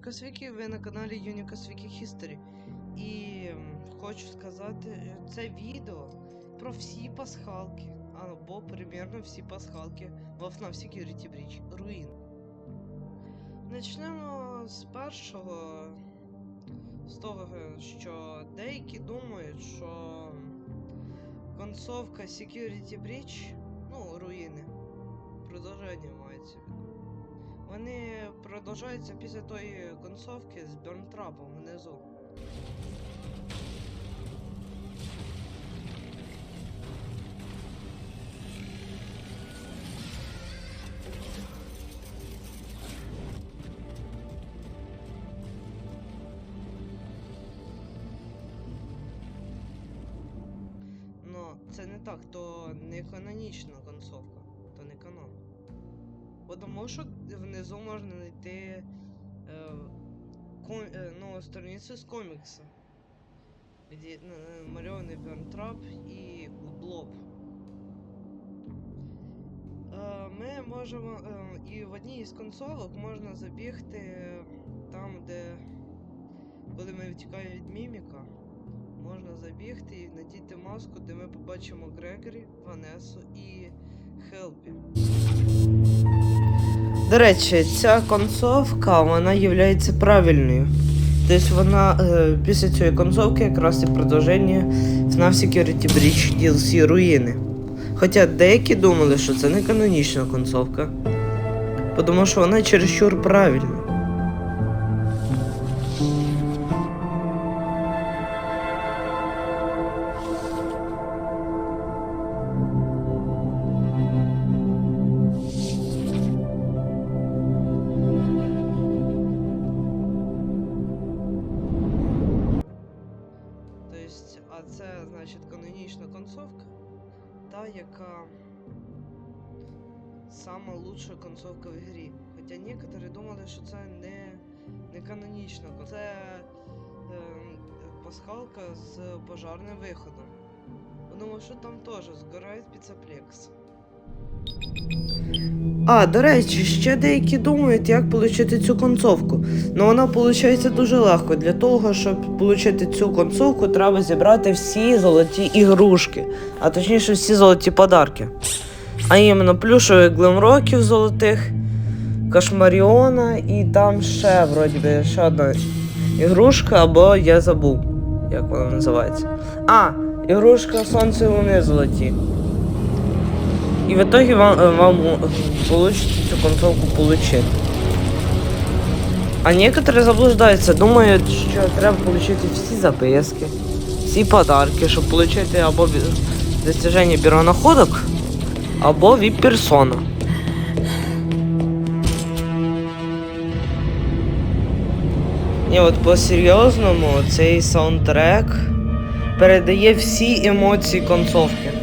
связі Юнікас ви на каналі Юнікас Вікі History. І хочу сказати, е, це відео про всі пасхалки, або примірно всі пасхалки в FNAF Security Breach Руїн. Почнемо з першого, з того, що деякі думають, що концовка Security Breach, ну, руїни, продовження мається. Вони продовжуються після тої концовки з Бернтрапом внизу. Но це не так, то не канонічна концовка, Тому що внизу можна знайти е, ком, е, ну, страницю з комікса, де намальований Бернтрап і Блоб. Е, ми можемо. Е, і в одній із концовок можна забігти е, там, де. Коли ми втікаємо від міміка, можна забігти і надіти маску, де ми побачимо Грегорі, Ванесу і Хелпі. До речі, ця концовка вона є правильною. Тобто вона е, після цієї концовки якраз і продовження FNAF Security Breach DLC руїни. Хоча деякі думали, що це не канонічна концовка, тому що вона чересчур правильна. Це, значить, канонічна концовка, та, яка сама лучша концовка в грі. Хоча некоторі думали, що це не, не канонічна концовка. Це е, пасхалка з пожарним виходом. Думаю, що там теж згорає піцеплекс. А, до речі, ще деякі думають, як отримати цю концовку. Ну вона виходить дуже легко. Для того, щоб отримати цю концовку, треба зібрати всі золоті ігрушки, а точніше всі золоті подарки. А іменно плюшових глемроків золотих, кошмаріона і там ще, вроді би, ще одна ігрушка, або я забув, як вона називається. А, ігрушка Сонце Луни золоті. І в итоге вам, е, вам получится цю концовку получить. А некоторые заблуждаються, думають, що треба получити всі записки, всі подарки, щоб получити або достиження бюро находок, або віп персона. І от по-серйозному цей саундтрек передає всі емоції концовки.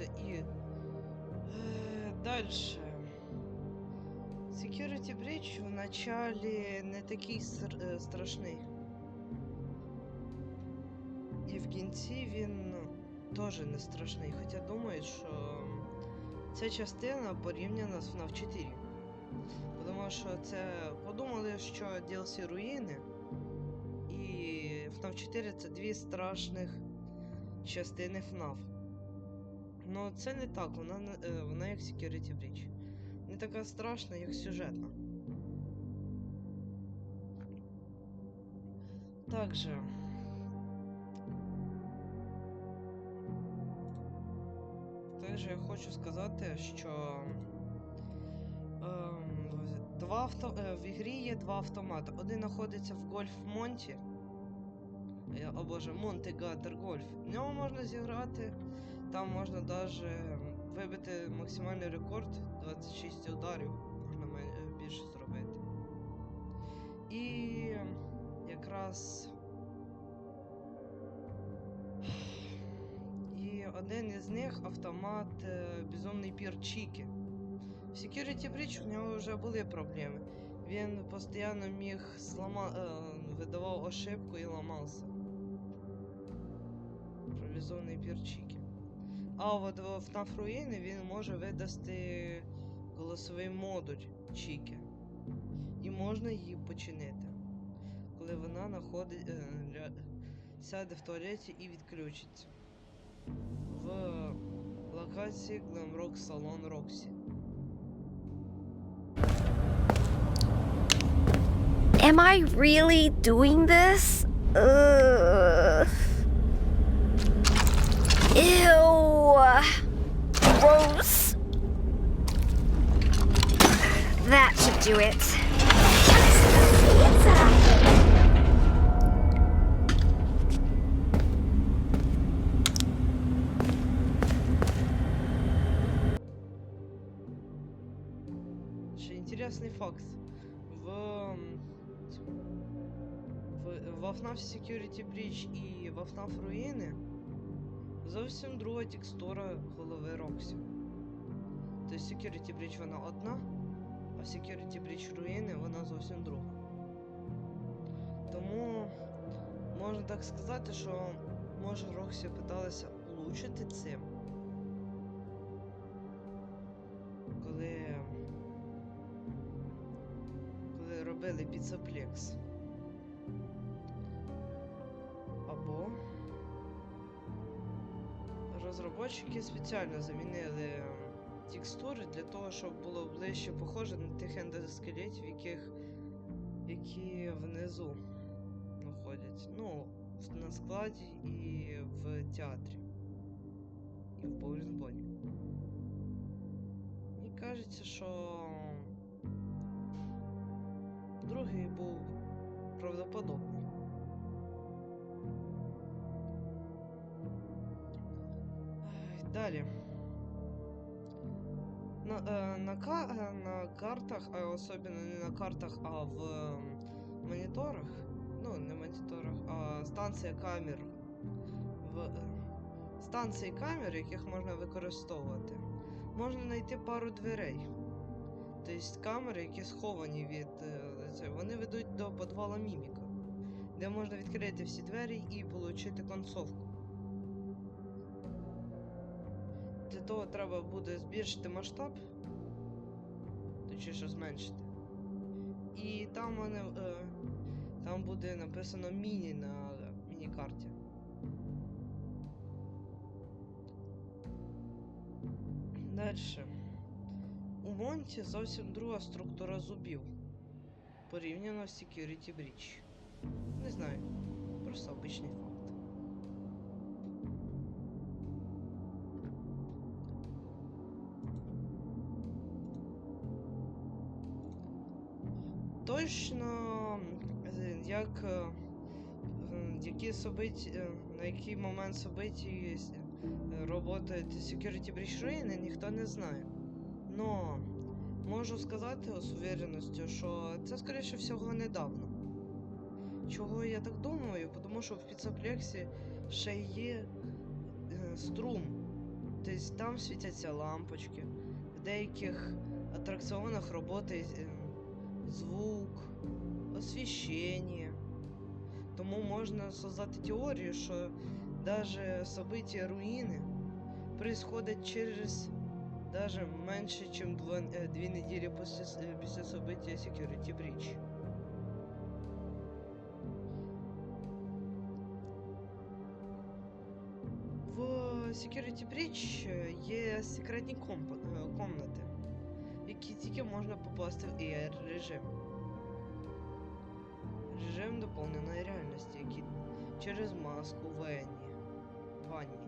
Обрушився і. Е, далі. Security Breach в началі не такий стр- страшний. І в кінці він теж не страшний. Хоча думають, що ця частина порівняна з FNAF 4. Тому що це подумали, що DLC руїни і FNAF 4 це дві страшних частини FNAF. Ну, це не так, вона, е, вона як Security Breach. Не така страшна, як сюжетна. Также. Также я хочу сказати, що ем, два авто, е, в ігрі є два автомати. Один знаходиться в Гольф Монті. Е, О боже, Монте Гаттер Гольф. В ньому можна зіграти. Там можна навіть вибити максимальний рекорд 26 ударів. Можна е, більше зробити. І якраз. І один із них автомат е, Безумний пір Чікі. В Security Breach у нього вже були проблеми. Він постійно міг слама... е, видавав ошибку і ламався. Про Безумний. А от в FNAF Ruin він може видасти голосовий модуль Чікі. І можна її починити. Коли вона находить, е, сяде в туалеті і відключиться. В локації Glamrock Salon Roxy. Am I really doing this? Ugh. Ew. Gross. That should do it. Ще інтересний факт. В, м, в, в FNAF Security Breach і в FNAF Руїни зовсім друга текстура голови Роксі. Тобто Security Breach вона одна, а Security Breach Руїни вона зовсім друга. Тому можна так сказати, що може Роксі питалася улучшити цим. Коли коли робили піцеплекс. Розробники спеціально замінили ем, текстури для того, щоб було ближче похоже на тих ендоскелетів, яких які внизу знаходяться. Ну, на складі і в театрі. І в боулінбоні. Мені кажеться, що Далі. На, е, на, ка- е, на картах, а особливо не на картах, а в ем, моніторах. Ну, не моніторах, а станція камер. В е, станції камер, яких можна використовувати, можна знайти пару дверей. Тобто камери, які сховані від е, цього, вони ведуть до подвала міміка, де можна відкрити всі двері і отримати концовку. Того треба буде збільшити масштаб, точніше зменшити. І там вони, е, там буде написано міні на міні-карті. Дальше. У Монті зовсім друга структура зубів. Порівняно з Security Breach. Не знаю. Просто обичний як е, які собиті, е, на який момент собиті роботи Security Breach Ruin, ніхто не знає. Но можу сказати з увереністю, що це, скоріше всього, недавно. Чого я так думаю? Тому що в піцеплексі ще є е, струм. Тобто там світяться лампочки. В деяких атракціонах е, звук, освіщення. Тому можна создати теорію, що навіть события руїни происходять через Даже менше, ніж дві неділі після, с- е, після события Security Breach. В Security Breach е, є секретні комп... е, комнати, в які тільки можна попасти в AR режим. Режим доповненої реальності, Який через маску Венні. Ванні.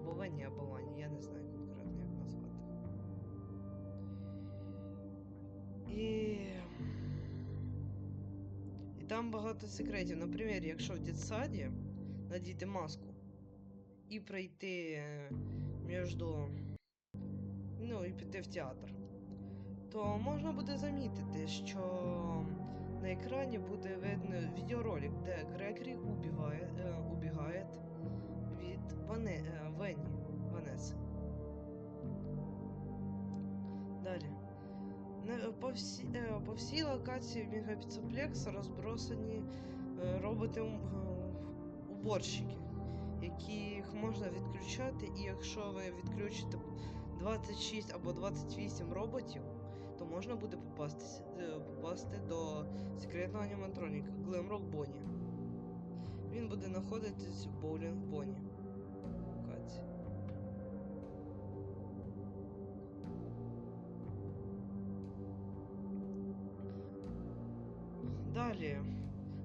Або Венні, або Ванні, я не знаю конкретно як назвати. І. І там багато секретів. Наприклад, якщо в дитсаді надіти маску і пройти е, між. Ну, і піти в театр, то можна буде замітити, що на екрані буде видно відеоролик, де Грегорі убігає, е, убігає від Ване, е, Венні, Ванеси. Далі. Не- По всі, е, по всій локації Мегапіцеплекс розбросані е, роботи е, уборщики, яких можна відключати, і якщо ви відключите 26 або 28 роботів, можна буде е, попасти до секретного аніматроніка Glamrock Bonnie. Він буде знаходитись в Боулінг Bonnie. локації. Далі.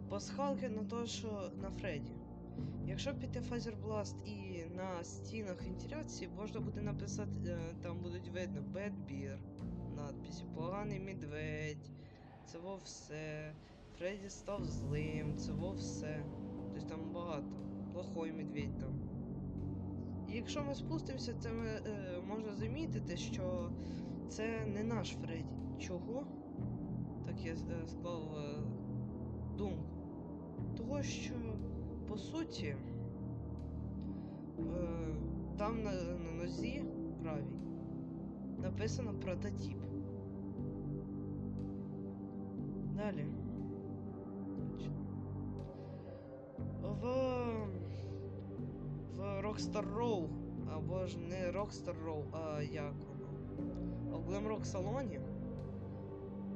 Пасхалки на те, що на Фредді. Якщо піти Фазер Blast і на стінах вентиляції, можна буде написати, е, там будуть видно Bad Beer, надписи, поганий медведь, це во все. Фредді став злим, це во все. Тобто там багато. Плохой медведь там. Якщо ми спустимося, то ми, е, можна замітити, що це не наш Фредді. Чого? Так я е, склав е, думку. Того, що по суті, е, там на, на нозі правій написано прототип. Далі. В, в Rockstar Row, або ж не Rockstar Row, а як воно? В Glamrock салоні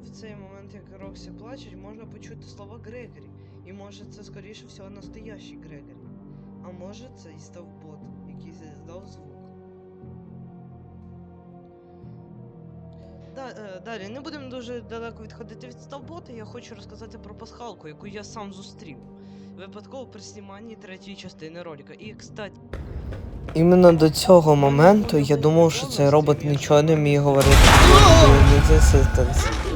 в цей момент, як Роксі плачуть, можна почути слова Грегорі. І може це скоріше всього настоящий Грегорі. А може це і став бот, який здав звук. Далі, не будемо дуже далеко відходити від стовботи. Я хочу розказати про пасхалку, яку я сам зустрів. Випадково при зніманні третьої частини ролика. І, кстати. Іменно до цього моменту я думав, що цей робот нічого не міг говорити. Не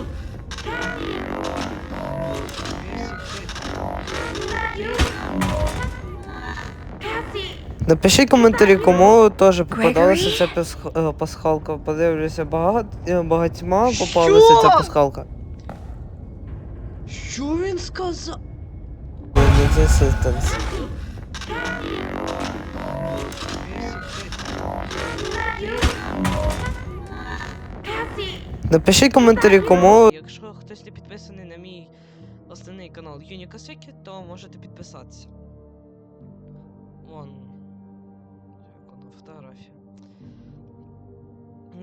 Напишіть коментарі, кому теж попадалася ця е, пасхалка. Подивлюся, багат... е, багатьма попалася ця пасхалка. Що він сказав? Напишіть коментарі, кому. Якщо хтось не підписаний на мій основний канал Юнікасики, то можете підписатися. Вон.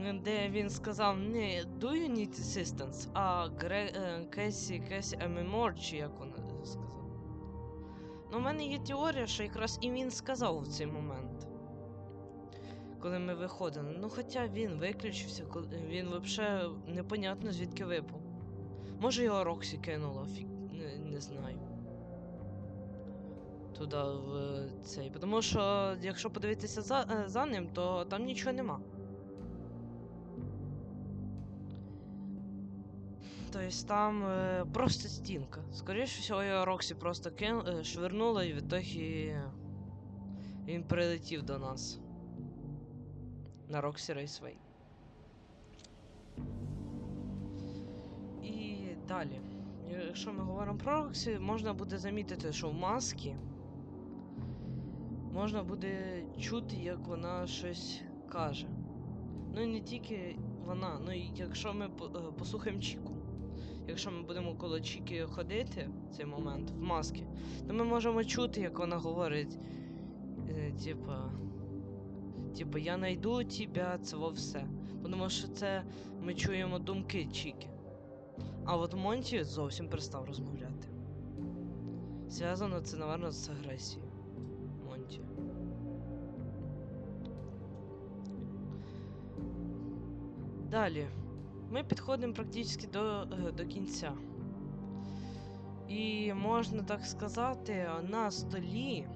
М, Де він сказав не Do you need assistance, а Гре... е, Кесі Кесі Амемор, чи як він е, сказав. Ну, в мене є теорія, що якраз і він сказав в цей момент. Коли ми виходили. Ну, хоча він виключився, він взагалі непонятно звідки випав. Може його Роксі кинуло, фі... не, не знаю. Туди в цей. Тому що, якщо подивитися за, е, за ним, то там нічого нема. Тобто там е, просто стінка. Скоріше всього, його Роксі просто кин... е, швирнула і в ітогі він прилетів до нас. На Роксі Рейсвей. І далі. Якщо ми говоримо про Роксі, можна буде замітити, що в маскі можна буде чути, як вона щось каже. Ну і не тільки вона, ну і якщо ми е, послухаємо Чіку. Якщо ми будемо коло Чіки ходити в цей момент в масці, то ми можемо чути, як вона говорить. Е, типа. Типу, я найду тебе, це во все. Тому що це ми чуємо думки Чіки. А от Монті зовсім перестав розмовляти. Зв'язано це, напевно, з агресією. Далі. Ми підходимо практично до, е, до кінця. І можна так сказати, на столі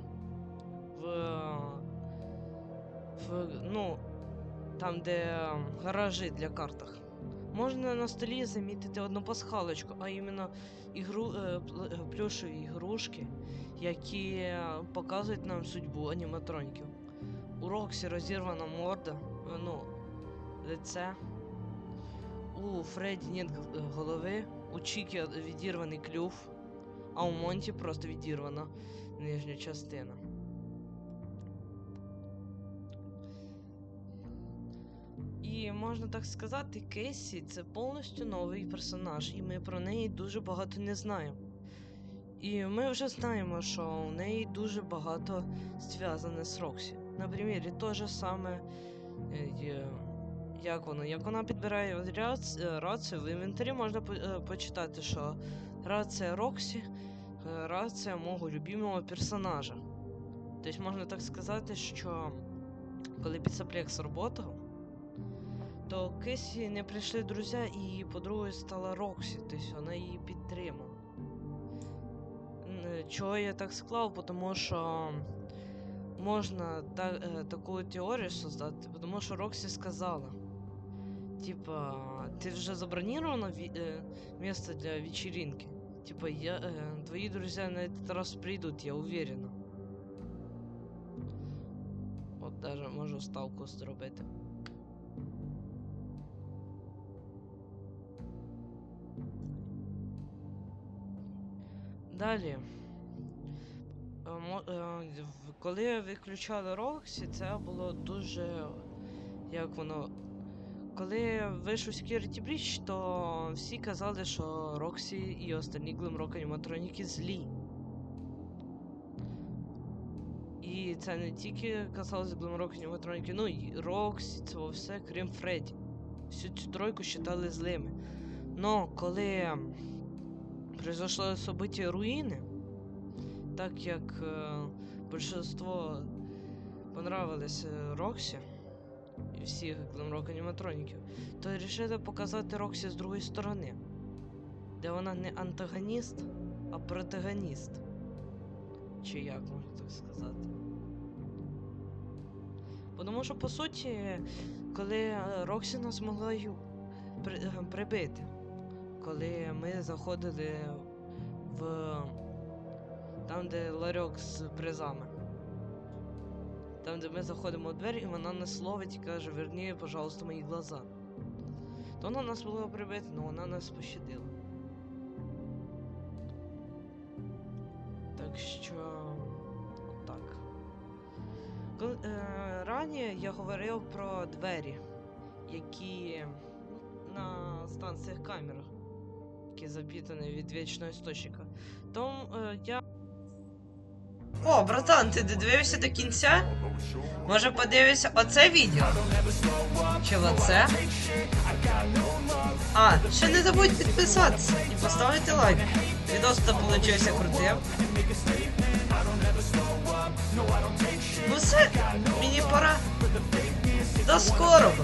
в, в ну, там, де гаражі для картах. Можна на столі замітити одну пасхалочку, а іменно ігру, е, е, ігрушки, які показують нам судьбу аніматроніків. У Роксі розірвана морда, ну, лице. У Фредді нет голови, у Чікі відірваний клюв, а у Монті просто відірвана нижня частина. І можна так сказати, Кейсі це повністю новий персонаж, і ми про неї дуже багато не знаємо. І ми вже знаємо, що у неї дуже багато зв'язане з Роксі. На примірі, то же саме. е, Як воно? Як вона підбирає е, рацію, в інвентарі можна е, почитати, що рація Роксі е, рація мого любимого персонажа. Тобто можна так сказати, що коли Піцаплекс работав, то Кесі не прийшли друзі, і її подругою стала Роксі, тобто вона її підтримала. Чого я так склав? Тому що можна та, таку теорію создати, тому що Роксі сказала. Типа, ти вже забронировано е, місце для вечеринки? Типа, я, е, твої друзі на этот раз прийдуть, я уверена. От даже можу ставку зробити. Далі. Мо- е, Коли виключали Роксі, це було дуже. Як воно. Коли вийшов Security Breach, то всі казали, що Роксі і останні Glimrock аніматроніки злі. І це не тільки касалося Glimrock аніматроніки, ну і Роксі, це все, крім Фредді. Всю цю тройку вважали злими. Но коли произошло событие руїни, так як е, большинство понравилось е, Роксі всіх Glamrock аніматроніків, то вирішили показати Роксі з другої сторони, де вона не антагоніст, а протагоніст. Чи як можна так сказати? Тому що, по суті, коли е, Роксі нас могла е, прибити, коли ми заходили в там, де ларьок з призами. Там, де ми заходимо у двері, і вона нас ловить і каже, верні, пожалуйста, мої глаза. То вона нас могла прибити, але вона нас пощадила. Так що. Отак. Коли, е, раніше я говорив про двері, які ну, на станціях камерах, які запітані від вічного істочника. Тому е, я. О, братан, ти додивився до кінця? Може подивишся оце відео? Чи оце? А, ще не забудь підписатися і поставити лайк. Відос то получився крутим. Ну все, мені пора. До скорого!